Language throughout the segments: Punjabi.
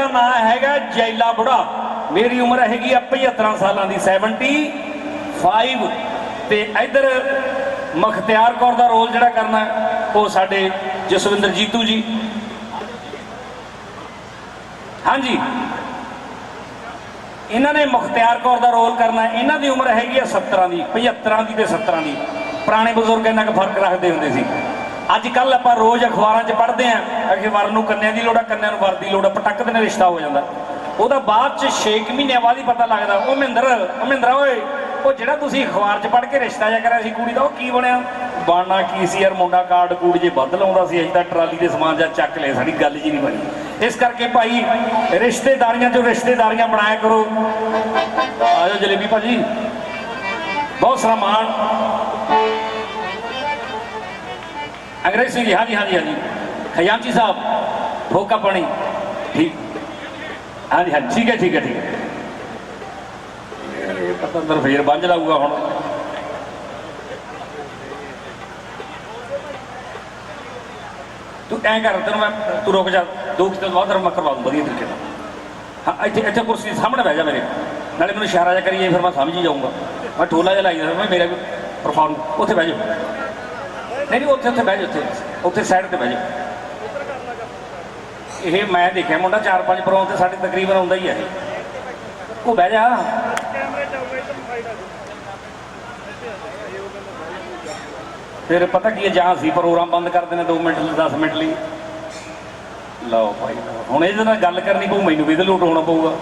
ਮੇਰਾ ਨਾਂ ਹੈਗਾ ਜੈਲਾ ਬੁੜਾ। ਮੇਰੀ ਉਮਰ ਹੈਗੀ ਆ 75 ਸਾਲਾਂ ਦੀ 75 ਤੇ ਇੱਧਰ ਮਖਤਿਆਰ ਕੌਰ ਦਾ ਰੋਲ ਜਿਹੜਾ ਕਰਨਾ, ਉਹ ਸਾਡੇ ਜਸਵਿੰਦਰ ਜੀਤੂ ਜੀ। ਹਾਂਜੀ। ਇਹਨਾਂ ਨੇ ਮੁਖਤਿਆਰ ਕੌਰ ਦਾ ਰੋਲ ਕਰਨਾ, ਇਹਨਾਂ ਦੀ ਉਮਰ ਹੈਗੀ ਆ 17 ਦੀ 75 ਦੀ ਤੇ 17 ਦੀ। ਪੁਰਾਣੇ ਬਜ਼ੁਰਗ ਇੰਨਾ ਕੁ ਫ਼ਰਕ ਰੱਖਦੇ ਹੁੰਦੇ ਸੀ। ਅੱਜ ਕੱਲ ਆਪਾਂ ਰੋਜ਼ ਅਖਬਾਰਾਂ 'ਚ ਪੜ੍ਹਦੇ ਆਂ ਕਿ ਨੂੰ ਕੰਨਿਆਂ ਦੀ ਲੋੜ ਆ, ਕੰਨਿਆਂ ਨੂੰ ਵਰ ਦੀ ਲੋੜ ਆ, ਪਟਕ ਦੇ ਨਾਲ ਰਿਸ਼ਤਾ ਹੋ ਜਾਂਦਾ। ਉਹਦਾ ਬਾਅਦ 'ਚ 6 ਮਹੀਨਿਆਂ ਬਾਅਦ ਹੀ ਪਤਾ ਲੱਗਦਾ, ਉਹ ਮਹਿੰਦਰ, ਉਹ ਮਹਿੰਦਰਾ ਓਏ, ਉਹ ਜਿਹੜਾ ਤੁਸੀਂ ਅਖਬਾਰ 'ਚ ਪੜ੍ਹ ਕੇ ਰਿਸ਼ਤਾ ਜਿਹਾ ਕਰਿਆ ਸੀ ਕੁੜੀ ਦਾ, ਉਹ ਕੀ ਬਣਿਆ? ਬਾਣਾ ਕੀ ਸੀ ਯਾਰ, ਮੁੰਡਾ ਕਾਰਡ ਕੂੜ ਜੇ ਵੱਧ ਲਾਉਂਦਾ ਸੀ ਅਸੀਂ ਤਾਂ ਟਰਾਲੀ ਦੇ ਸਮਾਨ ਜਾਂ ਚੱਕ ਲਿਆ, ਸਾਡੀ ਗੱਲ ਜੀ ਨਹੀਂ ਬਣੀ। ਇਸ ਕਰਕੇ ਭਾਈ, ਰਿਸ਼ਤੇਦਾਰੀਆਂ 'ਚੋਂ ਰਿਸ਼ਤੇਦਾਰੀਆਂ ਬਣਾਇਆ ਕਰੋ। ਆਜੋ ਜਲੇਬੀ ਭਾਜੀ। ਬਹੁਤ ਸਾਰਾ ਅੰਗਰੇਜ਼ ਸਿੰਘ ਜੀ ਹਾਂਜੀ ਹਾਂਜੀ। ਹਾਂਜੀ ਖਜ਼ਾਨਚੀ ਸਾਹਿਬ ਠੋਕਾ ਪਾਣੀ। ਠੀਕ। ਹਾਂਜੀ ਹਾਂਜੀ, ਠੀਕ ਹੈ ਠੀਕ ਹੈ ਠੀਕ ਹੈ। ਇਹ ਪਤੰਦਰ ਫੇਰ ਬੰਝ ਲਾਊਗਾ ਹੁਣ। ਤੂੰ ਐਂ ਕਰ, ਤੈਨੂੰ ਮੈਂ, ਤੂੰ ਰੁਕ ਜਾ। ਦੋ ਕਿਤੇ ਬਾਅਦ ਤੇਰਾ ਮੈਂ ਕਰਵਾ ਦੂੰ ਵਧੀਆ ਤਰੀਕੇ ਨਾਲ। ਹਾਂ, ਇੱਥੇ ਇੱਥੇ ਕੁਰਸੀ ਦੇ ਸਾਹਮਣੇ ਬਹਿ ਜਾ ਮੇਰੇ। ਨਾਲੇ ਮੈਨੂੰ ਇਸ਼ਾਰਾ ਜਿਹਾ ਕਰੀਏ, ਫਿਰ ਮੈਂ ਸਮਝ ਹੀ ਜਾਊਂਗਾ। ਮੈਂ ਠੋਲਾ ਜਿਹਾ ਲਾਈ ਜਾਂਦਾ ਮੈਂ ਮੇਰਾ ਪਰਫਾਰਮ ਉੱਥੇ ਬਹਿ ਜਾ। ਨਹੀਂ ਨਹੀਂ, ਉੱਥੇ ਉੱਥੇ ਬਹਿ ਜਾ ਉੱਥੇ। ਉੱਥੇ ਸਾਈਡ ਤੇ ਬਹਿ ਜਾ ਇਹ ਮੈਂ ਦੇਖਿਆ ਮੁੰਡਾ, ਚਾਰ ਪੰਜ ਪਰੋਂ ਤੇ ਸਾਡੇ ਤਕਰੀਬਨ ਆਉਂਦਾ ਹੀ ਹੈ ਇਹ। ਉਹ ਬਹਿ ਜਾ। ਫਿਰ ਪਤਾ ਕੀ ਹੈ ਜਾਂ ਅਸੀਂ ਪ੍ਰੋਗਰਾਮ ਬੰਦ ਕਰ ਦਿੰਦੇ 2 ਮਿੰਟ ਲਈ 10 ਮਿੰਟ ਲਈ। ਲਓ ਭਾਈ ਹੁਣ ਇਹਦੇ ਨਾਲ ਗੱਲ ਕਰਨੀ ਪਊ, ਮੈਨੂੰ ਵੀ ਇਹਦੇ ਲੋਟ ਹੋਣਾ ਪਊਗਾ।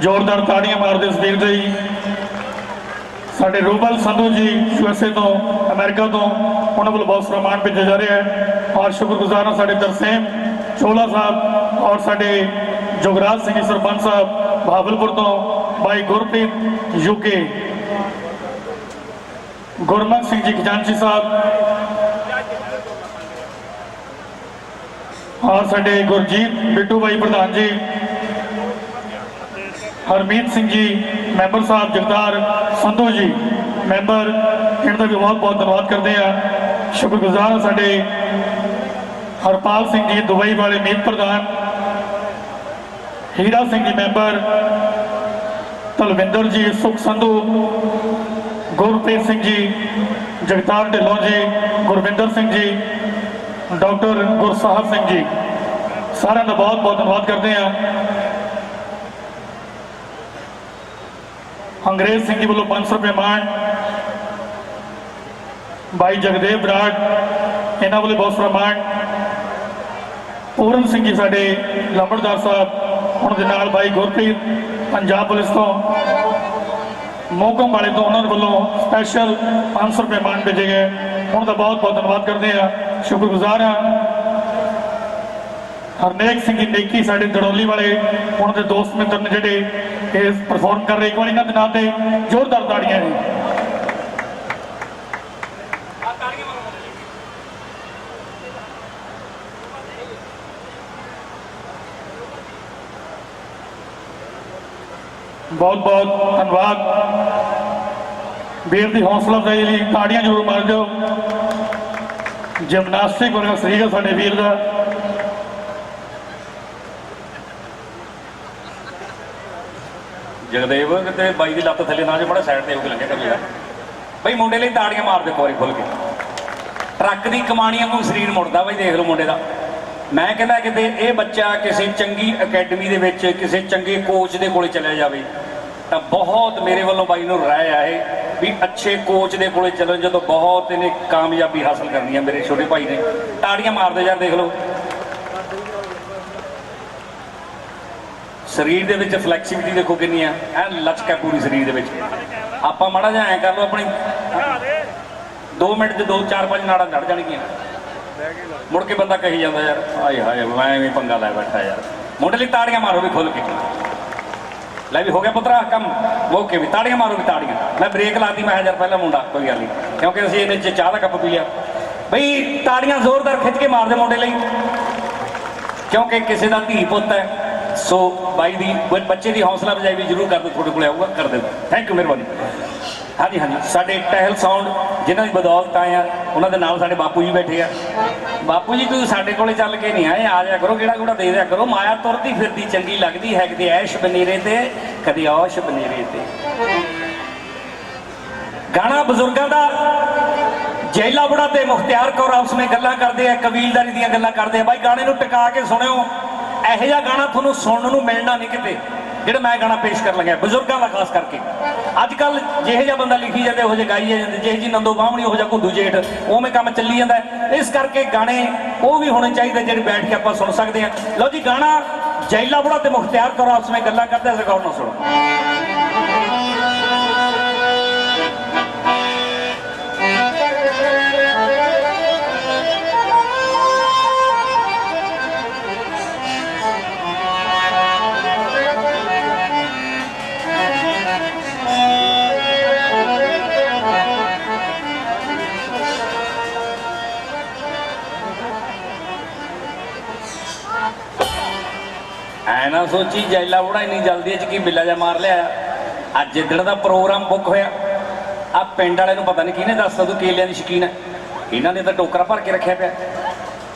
ਜ਼ੋਰਦਾਰ ਤਾੜੀਆਂ ਮਾਰਦੇ ਇਸ ਦੇ ਜੀ ਸਾਡੇ ਰੂਬਲ ਸੰਧੂ ਜੀ ਯੂਐਸਏ ਤੋਂ, ਅਮਰੀਕਾ ਤੋਂ, ਉਹਨਾਂ ਵੱਲੋਂ ਬਹੁਤ ਸਨਮਾਨ ਭੇਜਿਆ ਜਾ ਰਿਹਾ ਹੈ। ਔਰ ਸ਼ੁਕਰਗੁਜ਼ਾਰ ਹਾਂ ਸਾਡੇ ਤਰਸੇਮ ਚੋਲਾ ਸਾਹਿਬ ਔਰ ਸਾਡੇ ਜੋਗਰਾਜ ਸਿੰਘ ਜੀ, ਸਰਪੰਚ ਸਾਹਿਬ, ਬਹਾਵਲਪੁਰ ਤੋਂ, ਭਾਈ ਗੁਰਪ੍ਰੀਤ ਯੂਕੇ ਗੁਰਮਖ ਸਿੰਘ ਜੀ, ਖਜ਼ਾਨਚੀ ਸਾਹਿਬ, ਔਰ ਸਾਡੇ ਗੁਰਜੀਤ ਬਿੱਟੂ ਭਾਈ ਪ੍ਰਧਾਨ ਜੀ ਹਰਮੀਤ ਸਿੰਘ ਜੀ, ਮੈਂਬਰ ਸਾਹਿਬ ਜਗਤਾਰ ਸੰਧੂ ਜੀ, ਮੈਂਬਰ ਇਹਨਾਂ ਦਾ ਵੀ ਬਹੁਤ ਬਹੁਤ ਧੰਨਵਾਦ ਕਰਦੇ ਆ ਸ਼ੁਕਰਗੁਜ਼ਾਰ ਸਾਡੇ ਹਰਪਾਲ ਸਿੰਘ ਜੀ, ਦੁਬਈ ਵਾਲੇ ਮੀਤ ਪ੍ਰਧਾਨ, ਹੀਰਾ ਸਿੰਘ ਜੀ, ਮੈਂਬਰ ਤਲਵਿੰਦਰ ਜੀ, ਸੁਖ ਸੰਧੂ, ਗੁਰਪ੍ਰੀਤ ਸਿੰਘ ਜੀ, ਜਗਤਾਰ ਢਿੱਲੋਂ ਜੀ, ਗੁਰਵਿੰਦਰ ਸਿੰਘ ਜੀ, ਡਾਕਟਰ ਗੁਰਸਾਹਿਬ ਸਿੰਘ ਜੀ। ਸਾਰਿਆਂ ਦਾ ਬਹੁਤ ਬਹੁਤ ਧੰਨਵਾਦ ਕਰਦੇ ਆ ਅੰਗਰੇਜ਼ ਸਿੰਘ ਜੀ ਵੱਲੋਂ 500 ਰੁਪਏ ਮਾਣ। ਭਾਈ ਜਗਦੇਵ ਬਰਾੜ, ਇਹਨਾਂ ਵੱਲੋਂ ਬਹੁਤ ਸਾਰਾ ਮਾਣ। ਪੂਰਨ ਸਿੰਘ ਜੀ ਸਾਡੇ ਲੰਬੜਦਾਰ ਸਾਹਿਬ, ਉਹਨਾਂ ਦੇ ਨਾਲ ਭਾਈ ਗੁਰਪ੍ਰੀਤ, ਪੰਜਾਬ ਪੁਲਿਸ ਤੋਂ। ਮੋਗਮ ਵਾਲੇ ਤੋਂ ਉਹਨਾਂ ਵੱਲੋਂ ਸਪੈਸ਼ਲ 500 ਰੁਪਏ ਮਾਣ ਭੇਜੇ ਗਏ। ਉਹਨਾਂ ਦਾ ਬਹੁਤ ਬਹੁਤ ਧੰਨਵਾਦ ਕਰਦੇ ਆ ਸ਼ੁਕਰਗੁਜ਼ਾਰ ਹਾਂ। ਹਰਨੇਕ ਸਿੰਘ ਜੀ ਨੇਕੀ ਸਾਡੇ ਦੜੌਲੀ ਵਾਲੇ, ਉਹਨਾਂ ਦੇ ਦੋਸਤ ਮਿੱਤਰ ਨੇ ਜਿਹੜੇ ਇਸ ਪਰਫਾਰਮ ਕਰ ਰਹੇ ਇੱਕ ਵਾਰ ਇਹਨਾਂ ਦੇ ਨਾਂ ਤੇ ਜ਼ੋਰਦਾਰ ਤਾੜੀਆਂ ਜੀ ਬਹੁਤ ਬਹੁਤ ਧੰਨਵਾਦ। ਵੀਰ ਦੀ ਹੌਸਲਾ ਅਫਜ਼ਾਈ ਲਈ ਤਾੜੀਆਂ ਜ਼ਰੂਰ ਮਾਰ ਦਿਓ। ਜਿਮਨਾਸਟਿਕ ਵਰਗਾ ਸਰੀਰ ਸਾਡੇ ਵੀਰ ਦਾ। ਜਗਦੇਵ, ਕਿਤੇ ਬਾਈ ਦੀ ਲੱਤ ਥੱਲੇ ਨਾ ਜੇ ਬੜਾ ਸਾਈਡ ਤੇ ਹੋ ਕੇ ਲੰਘਿਆ ਕਰੀ ਯਾਰ। ਬਈ ਮੁੰਡੇ ਲਈ ਤਾੜੀਆਂ ਮਾਰ ਦੇ ਇੱਕ ਖੁੱਲ ਕੇ। ਟਰੱਕ ਦੀ ਕਮਾਣੀਆਂ ਨੂੰ ਸਰੀਰ ਮੁੜਦਾ ਬਈ, ਦੇਖ ਲਓ ਮੁੰਡੇ ਦਾ। ਮੈਂ ਕਹਿੰਦਾ ਕਿਤੇ ਇਹ ਬੱਚਾ ਕਿਸੇ ਚੰਗੀ ਅਕੈਡਮੀ ਦੇ ਵਿੱਚ, ਕਿਸੇ ਚੰਗੇ ਕੋਚ ਦੇ ਕੋਲੇ ਚਲਿਆ ਜਾਵੇ, ਤਾਂ ਬਹੁਤ ਮੇਰੇ ਵੱਲੋਂ ਬਾਈ ਨੂੰ ਰਾਏ ਆ ਇਹ ਵੀ ਅੱਛੇ ਕੋਚ ਦੇ ਕੋਲੇ ਚੱਲਣ ਜਦੋਂ ਬਹੁਤ ਇਹਨੇ ਕਾਮਯਾਬੀ ਹਾਸਲ ਕਰਨੀ ਹੈ ਮੇਰੇ ਛੋਟੇ ਭਾਈ ਨੇ। ਤਾੜੀਆਂ ਮਾਰਦੇ ਯਾਰ ਦੇਖ ਲਓ। ਸਰੀਰ ਦੇ ਵਿੱਚ ਫਲੈਕਸੀਬਿਲਟੀ ਦੇਖੋ ਕਿੰਨੀ ਆ ਐ ਲਚਕ ਹੈ ਪੂਰੀ ਸਰੀਰ ਦੇ ਵਿੱਚ। ਆਪਾਂ ਮਾੜਾ ਜਿਹਾ ਐ ਕਰ ਲਓ ਆਪਣੀ 2 ਮਿੰਟ ਦੇ 2 4 5 ਨਾੜਾਂ ਲੜ ਜਾਣਗੀਆਂ। ਮੁੜ ਕੇ ਬੰਦਾ ਕਹੀ ਜਾਂਦਾ ਯਾਰ ਆਏ ਹਾਏ, ਮੈਂ ਐਵੇਂ ਪੰਗਾ ਲੈ ਬੈਠਾ ਯਾਰ। ਮੁੰਡੇ ਲਈ ਤਾੜੀਆਂ ਮਾਰੋ ਵੀ ਖੁੱਲ ਕੇ। ਲੈ ਵੀ ਹੋ ਗਿਆ ਪੁੱਤਰਾ, ਕੰਮ। ਓਕੇ ਵੀ, ਤਾੜੀਆਂ ਮਾਰੋ ਵੀ ਤਾੜੀਆਂ। ਮੈਂ ਬ੍ਰੇਕ ਲਾਤੀ, ਮੈਂ ਕਿਹਾ ਯਾਰ ਪਹਿਲਾਂ ਮੁੰਡਾ, ਕੋਈ ਗੱਲ ਨਹੀਂ। ਕਿਉਂਕਿ ਅਸੀਂ ਇਹਦੇ ਚ ਚਾਹ ਦਾ ਕੱਪ ਪੀ ਲਿਆ। ਬਈ ਤਾੜੀਆਂ ਜ਼ੋਰਦਾਰ ਖਿੱਚ ਕੇ ਮਾਰਦੇ ਮੁੰਡੇ ਲਈ। ਕਿਉਂਕਿ ਕਿਸੇ ਦਾ ਧੀ ਪੁੱਤ ਹੈ, ਸੋ ਬਾਈ ਦੀ ਕੋਈ ਬੱਚੇ ਦੀ ਹੌਸਲਾ ਅਫਜ਼ਾਈ ਵੀ ਜ਼ਰੂਰ ਕਰ ਦਿਓ ਤੁਹਾਡੇ ਕੋਲ ਆਊਗਾ, ਕਰ ਦਿਓ। ਥੈਂਕ ਯੂ ਮਿਹਰਬਾਨੀ। ਹਾਂਜੀ ਹਾਂਜੀ, ਸਾਡੇ ਟਹਿਲ ਸਾਊਂਡ ਜਿਨ੍ਹਾਂ ਦੀ ਬਦੌਲਤ ਆਏ ਆ, ਉਹਨਾਂ ਦੇ ਨਾਲ ਸਾਡੇ ਬਾਪੂ ਜੀ ਬੈਠੇ ਆ। ਬਾਪੂ ਜੀ, ਤੁਸੀਂ ਸਾਡੇ ਕੋਲੇ ਚੱਲ ਕੇ ਨਹੀਂ ਆਏ, ਆ ਜਾਇਆ ਕਰੋ ਕਿਹੜਾ ਕਿਹੜਾ ਦੇ ਦਿਆ ਕਰੋ। ਮਾਇਆ ਤੁਰਦੀ ਫਿਰਦੀ, ਚੰਗੀ ਲੱਗਦੀ ਹੈ ਕਿਤੇ ਐਸ਼ ਬਨੇਰੇ ਤੇ, ਕਦੇ ਔਸ਼ ਬਨੇਰੇ ਤੇ। ਗਾਣਾ ਬਜ਼ੁਰਗਾਂ ਦਾ, ਜੈਲਾ ਬੁੜਾ ਤੇ ਮੁਖਤਿਆਰ ਕੌਰ ਆਪਸ ਵਿੱਚ ਗੱਲਾਂ ਕਰਦੇ ਆ, ਕਬੀਲਦਾਰੀ ਦੀਆਂ ਗੱਲਾਂ ਕਰਦੇ ਆ। ਬਾਈ, ਗਾਣੇ ਨੂੰ ਟਿਕਾ ਕੇ ਸੁਣਿਓ। ਇਹੋ ਜਿਹਾ ਗਾਣਾ ਤੁਹਾਨੂੰ ਸੁਣਨ ਨੂੰ ਮਿਲਣਾ ਨਹੀਂ ਕਿਤੇ, ਜਿਹੜਾ ਮੈਂ ਗਾਣਾ ਪੇਸ਼ ਕਰਨ ਲੱਗਿਆ, ਬਜ਼ੁਰਗਾਂ ਦਾ ਖਾਸ ਕਰਕੇ। ਅੱਜ ਕੱਲ ਜਿਹੇ ਜਿਹਾ ਬੰਦਾ ਲਿਖੀ ਜਾਂਦੇ, ਉਹੋ ਜਿਹੇ ਗਾਈ ਜਾਂਦੇ, ਜਿਹੇ ਜੀ ਨੰਦੋ ਬਾਹਮਣੀ, ਉਹੋ ਜਿਹਾ ਘੁੱਦੂ ਜੇਠ, ਉਵੇਂ ਕੰਮ ਚੱਲੀ ਜਾਂਦਾ। ਇਸ ਕਰਕੇ ਗਾਣੇ ਉਹ ਵੀ ਹੋਣੇ ਚਾਹੀਦੇ ਜਿਹੜੇ ਬੈਠ ਕੇ ਆਪਾਂ ਸੁਣ ਸਕਦੇ ਹਾਂ। ਲਓ ਜੀ, ਗਾਣਾ ਜੈਲਾ ਬੁੜਾ ਤੇ ਮੁਖਤਿਆਰ ਕਰੋ ਆਪਸ ਵਿੱਚ ਗੱਲਾਂ ਕਰਦੇ ਆ ਗੌਰ ਸੁਣੋ। ਐ ਨਾ ਸੋਚੀ, ਜੈਲਾ ਬੁੜਾ ਇੰਨੀ ਜਲਦੀ ਇਹ ਚ ਕੀ ਬਿੱਲਾ ਜਾ ਮਾਰ ਲਿਆ। ਅੱਜ ਜਿੱਦਣ ਦਾ ਪ੍ਰੋਗਰਾਮ ਬੁੱਕ ਹੋਇਆ ਆ ਪਿੰਡ ਵਾਲੇ ਨੂੰ ਪਤਾ ਨਹੀਂ ਕਿਹਨੇ ਦੱਸਤਾ ਤੂੰ ਕੇਲਿਆਂ ਦੀ ਸ਼ਕੀਨ ਹੈ। ਇਹਨਾਂ ਨੇ ਤਾਂ ਟੋਕਰਾ ਭਰ ਕੇ ਰੱਖਿਆ ਪਿਆ।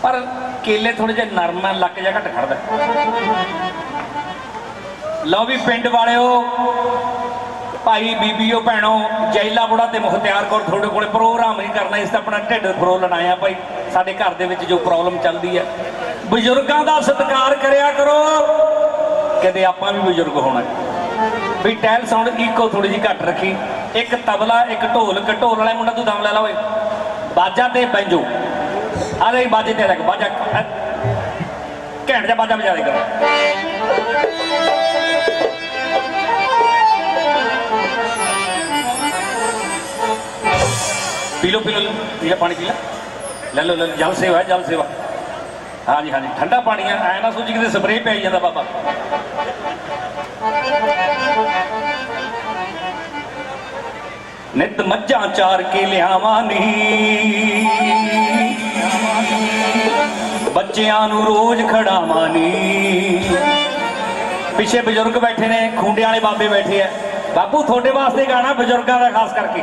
ਪਰ ਕੇਲੇ ਥੋੜੇ ਜਿਹਾ ਨਰਮ ਆ, ਲੱਕ ਜਿਹਾ ਘੱਟ ਖੜਦਾ ਲਓ ਵੀ ਪਿੰਡ ਵਾਲਿਓ, ਭਾਈ ਬੀਬੀਓ, ਭੈਣੋ, ਜੈਲਾ ਬੁੜਾ ਤੇ ਮੁਖਤਿਆਰ ਕੌਰ ਤੁਹਾਡੇ ਕੋਲੇ ਪ੍ਰੋਗਰਾਮ ਨਹੀਂ ਕਰਨਾ, ਇਸ ਦਾ ਆਪਣਾ ਢਿੱਡ ਫਰੋਲਣ ਆਇਆ ਭਾਈ। ਸਾਡੇ ਘਰ ਦੇ ਵਿੱਚ ਜੋ ਪ੍ਰੋਬਲਮ ਚੱਲਦੀ ਹੈ। ਬਜ਼ੁਰਗਾਂ ਦਾ ਸਤਿਕਾਰ ਕਰਿਆ ਕਰੋ। ਕਦੇ ਆਪਾਂ ਵੀ ਬਜ਼ੁਰਗ ਹੋਣਾ ਵੀ ਟੈਲ ਸਾਊਂਡ ਇੱਕੋ ਥੋੜੀ ਜਿਹੀ ਘੱਟ ਰੱਖੀ। ਇੱਕ ਤਬਲਾ ਇੱਕ ਢੋਲ ਢੋਲ ਵਾਲਾ ਮੁੰਡਾ ਤੂੰ ਦਮ ਲੈ ਲਾ ਓਏ। ਬਾਜਾ ਤੇ ਬੈਂਜੋ। ਆ ਬਾਜੇ ਤੇ ਲੱਗ ਬਾਜਾ। ਘੈਂਟ ਜਿਹਾ ਬਾਜਾ ਵਜਾ ਦੇ ਕਰ। ਪੀ ਲਓ ਪੀ ਲਓ ਪੀ ਪਾਣੀ ਪੀ ਲੈ। ਲੈ ਲਓ ਲੈ ਲਓ, ਜਲ ਸੇਵਾ ਜਲ ਸੇਵਾ। ਹਾਂਜੀ ਹਾਂਜੀ ਠੰਡਾ ਪਾਣੀ ਆ। ਐ ਨਾ ਸੋਚੀ ਕਿਤੇ ਸਪਰੇਅ ਪੈ ਜਾਂਦਾ ਬਾਬਾ। ਨਿਤ ਮੱਝਾਂ ਚਾਰ ਕੇ ਲਿਆਵਾਂ ਨੀ। ਬੱਚਿਆਂ ਨੂੰ ਰੋਜ਼ ਖੜਾਵਾਂ ਨੀ। ਪਿੱਛੇ ਬਜ਼ੁਰਗ ਬੈਠੇ ਨੇ ਖੁੰਡੇ ਵਾਲੇ ਬਾਬੇ ਬੈਠੇ ਆ। ਬਾਪੂ, ਤੁਹਾਡੇ ਵਾਸਤੇ ਗਾਣਾ ਬਜ਼ੁਰਗਾਂ ਦਾ, ਖਾਸ ਕਰਕੇ।